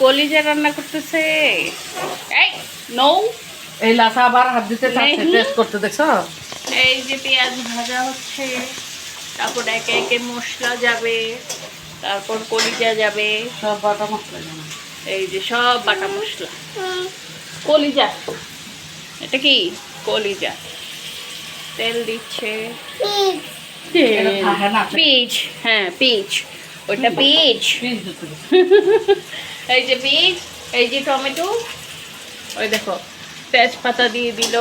কলিজা রান্না করতেছে। এই নৌ। এই লাসা আবার হাত দিতে। টেস্ট করতে দেখছ? এই যে পেঁয়াজ ভাজা হচ্ছে তারপর একে একে মশলা যাবে তারপর কলিজা যাবে। সব বাটা মশলা জানো এই যে সব বাটা মশলা। কলিজা। এটা কি? কলিজা। তেল দিচ্ছে। পিচ হ্যাঁ পিচ ওইটা পিচ। এই যে পিচ এই যে টমেটো ওই দেখো তেজপাতা দিয়ে দিল।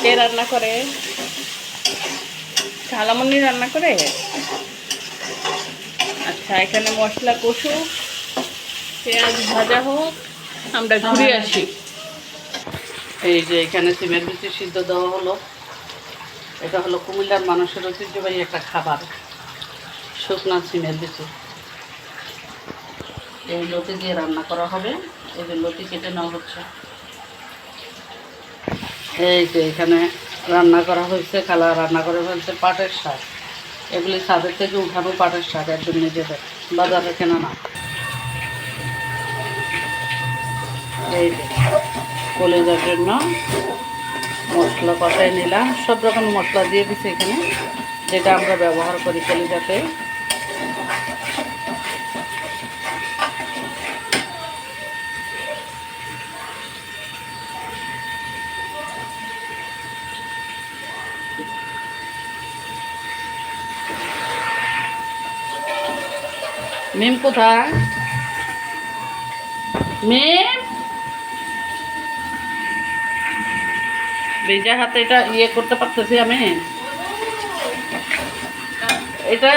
কে রান্না করে? খালামনি রান্না করে? আচ্ছা এখানে মশলা কষু পেঁয়াজ ভাজা হোক আমরা ঘুরে আসি। এই যে এখানে সিমের বিচি সিদ্ধ দেওয়া হলো। এটা হলো কুমিল্লার মানুষের ঐতিহ্যবাহী একটা খাবার। শুকনা সিমের বিচি এই লতি দিয়ে রান্না করা হবে। এই যে লতি কেটে নেওয়া হচ্ছে। এই যে এখানে রান্না করা হয়েছে, খালা রান্না করে ফেলছে পাটের শাক। এগুলি ছাদের থেকে উঠানো পাটের শাক একদম নিজেদের বাজারে কেনা না। এই কলেজার জন্য মশলা কষাই নিলাম। সব রকম মশলা দিয়ে দিছি এখানে, যেটা আমরা ব্যবহার করি কলিজাতে। মিম কোথায়? মিম? ভেজা হাতে এটা ইয়ে করতে পারতেছি আমি। এটা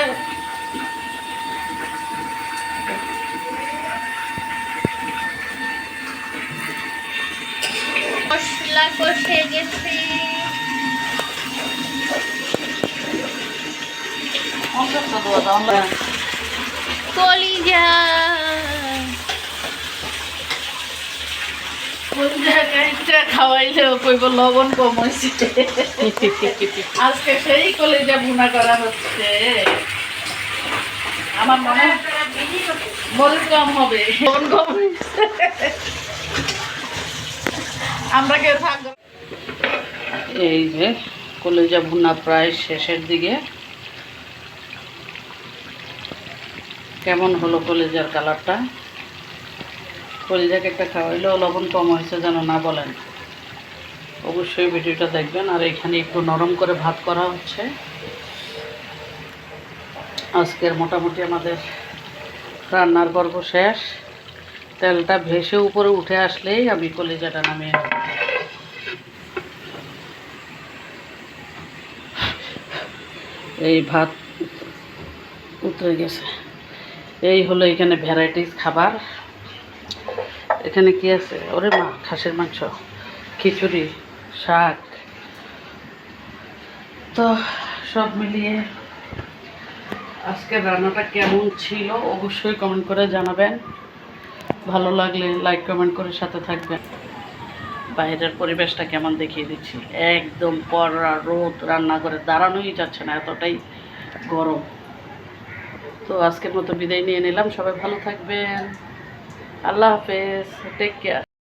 মশলা কষে গেছে। কলিজা। খাওয়াইলেও কইব, লবণ কম হয়েছে আজকে সেই কলেজা ভুনা করা হচ্ছে। আমার মনে মরিচ কম হবে। লবণ কম আমরা কেউ থাকব এই যে, কলেজা ভুনা প্রায় শেষের দিকে। কেমন হলো কলেজার কালারটা? কলিজাকে একটা খাওয়াইলেও লবণ কম হয়েছে যেন না বলেন। অবশ্যই ভিডিওটা দেখবেন। আর এখানে একটু নরম করে ভাত করা হচ্ছে। আজকের মোটামুটি আমাদের রান্নার পর্ব শেষ। তেলটা ভেসে উপরে উঠে আসলেই আমি কলিজাটা নামিয়ে এই ভাত উতরে গেছে। এই হলো এখানে ভ্যারাইটিস খাবার। এখানে কি আছে? ওরে মা, খাসির মাংস, খিচুড়ি। শাক তো সব মিলিয়ে আজকের রান্নাটা কেমন ছিল অবশ্যই কমেন্ট করে জানাবেন। ভালো লাগলে লাইক কমেন্ট করে সাথে থাকবেন। বাইরের পরিবেশটা কেমন দেখিয়ে দিচ্ছি। একদম পড়া রোদ রান্না করে দাঁড়ানোই যাচ্ছে না, এতটাই গরম। তো আজকের মতো বিদায় নিয়ে নিলাম। সবাই ভালো থাকবেন। আল্লাহ হাফেজ। Take care